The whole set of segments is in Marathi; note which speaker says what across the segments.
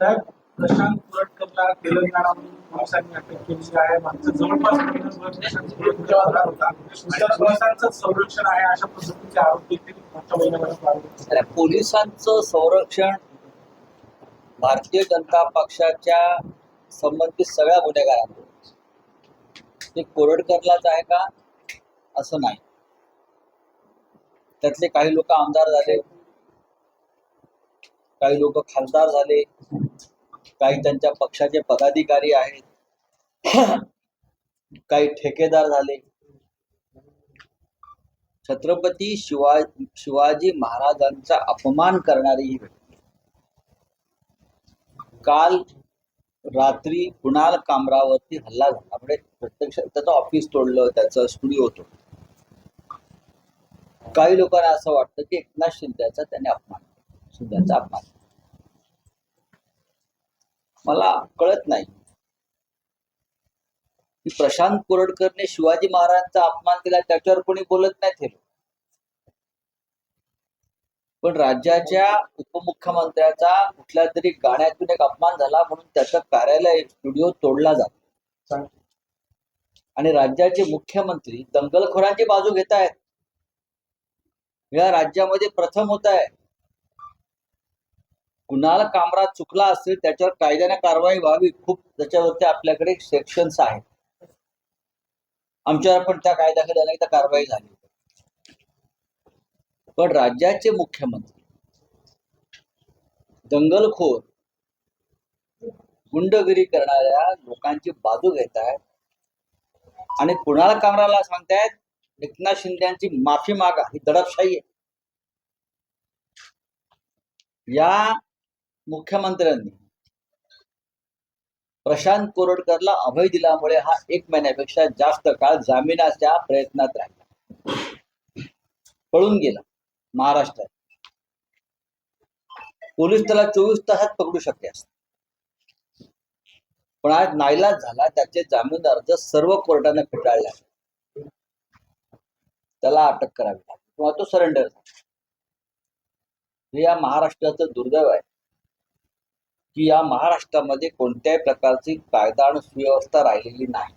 Speaker 1: तर प्रशांत कुरटकरला तेलंगणामधून पोलिसांनी अटक केली आहे. मागचं जवळपास प्रशांत पुरटकर फरार होता. पोलिसांचं संरक्षण आहे अशा पद्धतीचे आरोप देखील मागच्या
Speaker 2: पोलिसांचं संरक्षण भारतीय जनता पक्षाच्या संबंधित सगळ्या गुन्हेगारांना ते कोरडकरलाच आहे का? असं नाही. त्यातले काही लोक आमदार झाले. काही लोक खासदार झाले काही त्यांच्या पक्षाचे पदाधिकारी आहेत काही ठेकेदार झाले. छत्रपती शिवा शिवाजी महाराजांचा अपमान करणारी ही व्यक्ती. काल रात्री कुणाल कामरावरती हल्ला झाला. म्हणजे प्रत्यक्ष त्याचं ऑफिस तोडलं त्याचं स्टुडिओ होतो काही लोकांना असं वाटतं की एकनाथ शिंदेचा त्याने अपमान शिंदेचा अपमान केला. मला कळत नाही. की प्रशांत कोरडकरने शिवाजी महाराजांचा अपमान केला त्याच्यावर कोणी बोलत नाही लोक. पण राज्याच्या उपमुख्यमंत्र्याचा कुठल्या तरी गाण्यातून एक अपमान झाला म्हणून त्याचं कार्यालय स्टुडिओ तोडला जातो. आणि राज्याचे मुख्यमंत्री दंगलखोरांची बाजू घेत आहेत या राज्यामध्ये प्रथम होत आहे कुणाला कामरा चुकला असेल त्याच्यावर कायद्याने कारवाई व्हावी. खूप त्याच्यावरती आपल्याकडे सेक्शन्स आहेत. आमच्यावर पण त्या कायद्याकडे अनेकदा कारवाई झाली पण राज्याचे मुख्यमंत्री दंगलखोर गुंडगिरी करणाऱ्या लोकांची बाजू घेत आहेत. आणि कुणाला कामराला सांगतायत एकनाथ शिंद्यांची माफी मागा. ही दडपशाही आहे. या मुख्यमंत्र्यांनी प्रशांत कोरडकरला अभय दिल्यामुळे हा एक महिन्यापेक्षा जास्त काळ जामिनाच्या प्रयत्नात राहिला. पळून गेला महाराष्ट्रात. पोलीस त्याला चोवीस तासात पकडू शकले असते. पण आज नाईलाज झाला त्याचे जामीन अर्ज सर्व कोर्टाने फेटाळला. त्याला अटक करावी लागली. किंवा तो सरेंडर झाला. हे या महाराष्ट्राचं दुर्दैव आहे. की या महाराष्ट्रामध्ये कोणत्याही प्रकारची कायदा आणि सुव्यवस्था राहिलेली नाही.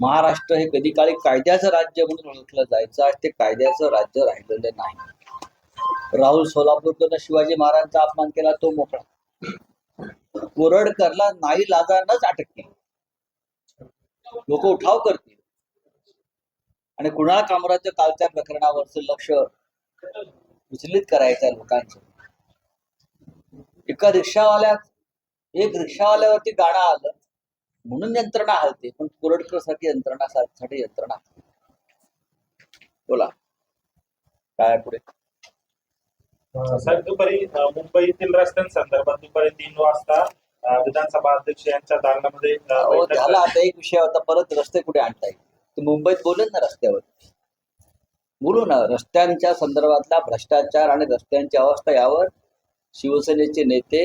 Speaker 2: महाराष्ट्र हे कधी काळी कायद्याचं राज्य म्हणून ओळखलं जायचं आज ते कायद्याचं राज्य राहिलेलं नाही. राहुल सोलापूरकरनं शिवाजी महाराजांचा अपमान केला तो मोकळा. कोरडकरला नाही लाजानच अटक केली. लोक उठाव करतील. आणि कुणाळ कामराच्या कालच्या प्रकरणावरचं लक्ष विचलित करायचं लोकांचं. एका रिक्षावाल्या एक रिक्षावाल्यावरती गाणं आलं. म्हणून यंत्रणा हलते पण कोरडकरसाठी यंत्रणा साठी यंत्रणा. बोला. काय पुढे?
Speaker 3: साहेब दुपारी मुंबईतील रस्त्यांसंदर्भात दुपारी तीन वाजता विधानसभा अध्यक्ष यांच्या दालनामध्ये
Speaker 2: झाला आता एक विषय होता. परत रस्ते कुठे आणता येईल? ते मुंबईत बोलेल ना रस्त्यावर बोलू ना रस्त्यांच्या संदर्भातला भ्रष्टाचार आणि रस्त्यांची अवस्था यावर शिवसेनेचे नेते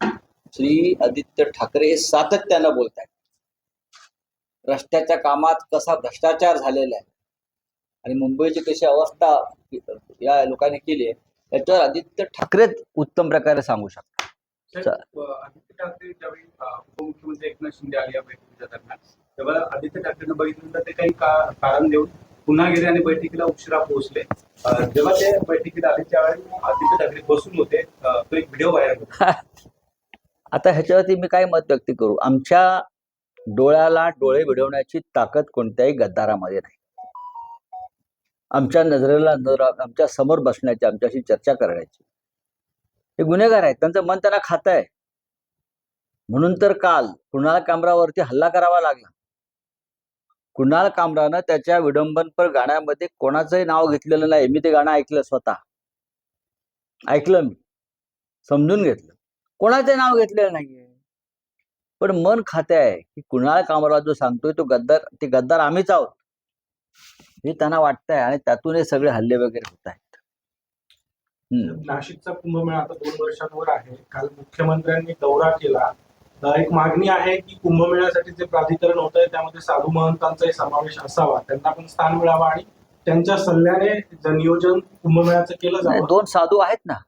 Speaker 2: श्री आदित्य ठाकरे हे सातत्यानं बोलत आहेत रस्त्याच्या कामात कसा भ्रष्टाचार झालेला आहे आणि मुंबईची कशी अवस्था या लोकांनी केली आहे याच्यावर आदित्य ठाकरेच उत्तम प्रकारे सांगू शकतात.
Speaker 1: आदित्य ठाकरे ज्यावेळी उपमुख्यमंत्री एकनाथ शिंदे आले या बैठकीच्या दरम्यान तेव्हा आदित्य ठाकरेनं बघितलं तर ते काही कारण देऊन पुन्हा गेले आणि बैठकीला उशिरा पोहोचले. जेव्हा ते बैठकीत आले त्यावेळी आदित्य ठाकरे बसून होते तो एक व्हिडिओ व्हायरल होता.
Speaker 2: आता ह्याच्यावरती मी काय मत व्यक्त करू? आमच्या डोळ्याला डोळे भिडवण्याची ताकद कोणत्याही गद्दारामध्ये नाही. आमच्या नजरेला नजर आमच्यासमोर बसण्याची आमच्याशी चर्चा करण्याची. हे गुन्हेगार आहेत त्यांचं मन त्यांना खात आहे म्हणून तर काल कुणाल कामरावरती हल्ला करावा लागला? कुणाल कामरानं त्याच्या विडंबनपर गाण्यामध्ये कोणाचंही नाव घेतलेलं नाही. मी ते गाणं ऐकलं स्वतः. ऐकलं मी. समजून घेतलं. कोणाचं नाव घेतलेलं नाहीये. पण मन खाते आहे की कुणाल कामरा जो सांगतोय तो गद्दार ते गद्दार आम्हीच आहोत. हे त्यांना वाटतंय आणि त्यातून हे सगळे हल्ले वगैरे होत आहेत.
Speaker 1: नाशिकचा कुंभमेळा आता दोन वर्षांवर आहे. काल मुख्यमंत्र्यांनी दौरा केला. एक मागणी आहे की कुंभमेळ्यासाठी जे प्राधिकरण होत आहे त्यामध्ये साधू महंतांचाही समावेश असावा. त्यांना पण स्थान मिळावं आणि त्यांच्या सल्ल्याने नियोजन कुंभमेळ्याचं केलं जावं.
Speaker 2: दोन साधू आहेत ना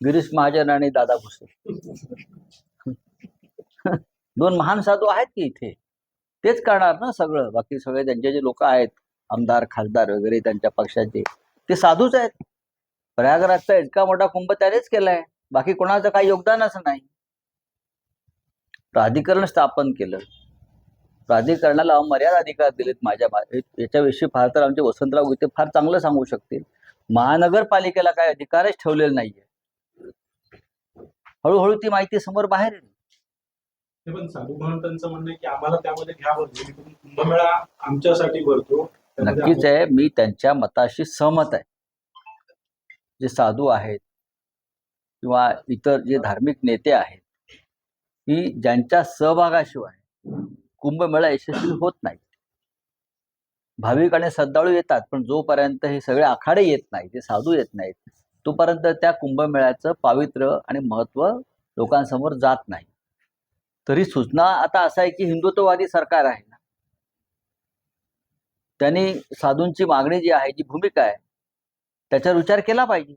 Speaker 2: गिरीश महाजन आणि दादा भुसे दोन महान साधू आहेत की इथे? तेच करणार ना सगळं. बाकी सगळे त्यांचे जे लोक आहेत आमदार खासदार वगैरे त्यांच्या पक्षाचे ते साधूच आहेत. प्रयागराजचा इतका मोठा कुंभ त्यानेच केलाय. बाकी कोणाचं काही योगदानच नाही. प्राधिकरण स्थापन केलं. प्राधिकरणाला मर्यादा अधिकार दिलेत माझ्या याच्याविषयी फार तर आमचे वसंतराव गीते फार चांगलं सांगू शकतील. महानगरपालिकेला काय अधिकारच ठेवलेला नाहीये. हळूहळू ती माहिती समोर बाहेर येईल.
Speaker 4: पण साधू म्हणणं की आम्हाला त्यामध्ये घ्यावं कुंभमेळा आमच्यासाठी भरतो.
Speaker 2: नक्कीच आहे. मी त्यांच्या मताशी सहमत आहे. जे साधू आहेत किंवा इतर जे धार्मिक नेते आहेत की ज्यांच्या सहभागाशिवाय कुंभमेळा यशस्वी होत नाही. भाविक आणि श्रद्धाळू येतात पण जोपर्यंत हे सगळे आखाडे येत नाही ते साधू येत नाहीत तोपर्यंत त्या कुंभमेळ्याचं पावित्र्य आणि महत्त्व लोकांसमोर जात नाही. तरी सूचना आता असं आहे की हिंदुत्ववादी सरकार आहे ना. त्यांनी साधूंची मागणी जी आहे जी भूमिका आहे त्याच्यावर विचार केला पाहिजे.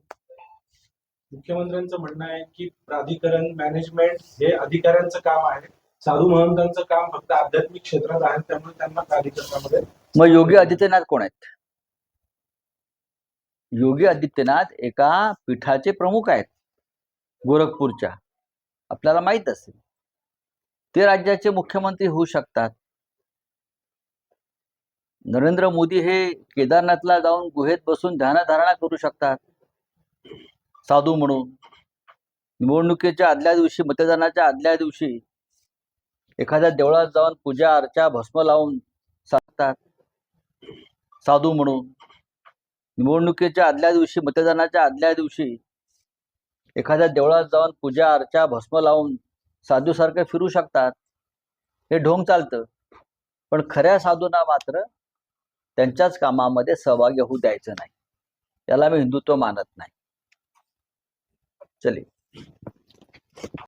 Speaker 4: मुख्यमंत्र्यांचं म्हणणं आहे की प्राधिकरण मॅनेजमेंट हे अधिकाऱ्यांचं काम आहे. साधू महंतांचं काम फक्त आध्यात्मिक क्षेत्रात आहे त्यामुळे त्यांना प्राधिकरणामध्ये
Speaker 2: मग योगी आदित्यनाथ कोण आहेत? योगी आदित्यनाथ एका पीठाचे प्रमुख आहेत गोरखपूरच्या. आपल्याला माहीत असेल. ते राज्याचे मुख्यमंत्री होऊ शकतात. नरेंद्र मोदी हे केदारनाथला जाऊन गुहेत बसून ध्यानधारणा करू शकतात. साधू म्हणून. निवडणुकीच्या आदल्या दिवशी मतदानाच्या आदल्या दिवशी एखाद्या देवळात जाऊन पूजा अर्चा भस्म लावून सांगतात. साधू म्हणून. निवडणुकीच्या आदल्या दिवशी मतदानाच्या आदल्या दिवशी एखाद्या देवळात जाऊन पूजा अर्चा भस्म लावून साधूसारखे फिरू शकतात. हे ढोंग चालतं. पण खऱ्या साधूंना मात्र त्यांच्याच कामामध्ये सहभागी होऊ द्यायचं नाही. याला मी हिंदुत्व मानत नाही. चलिए।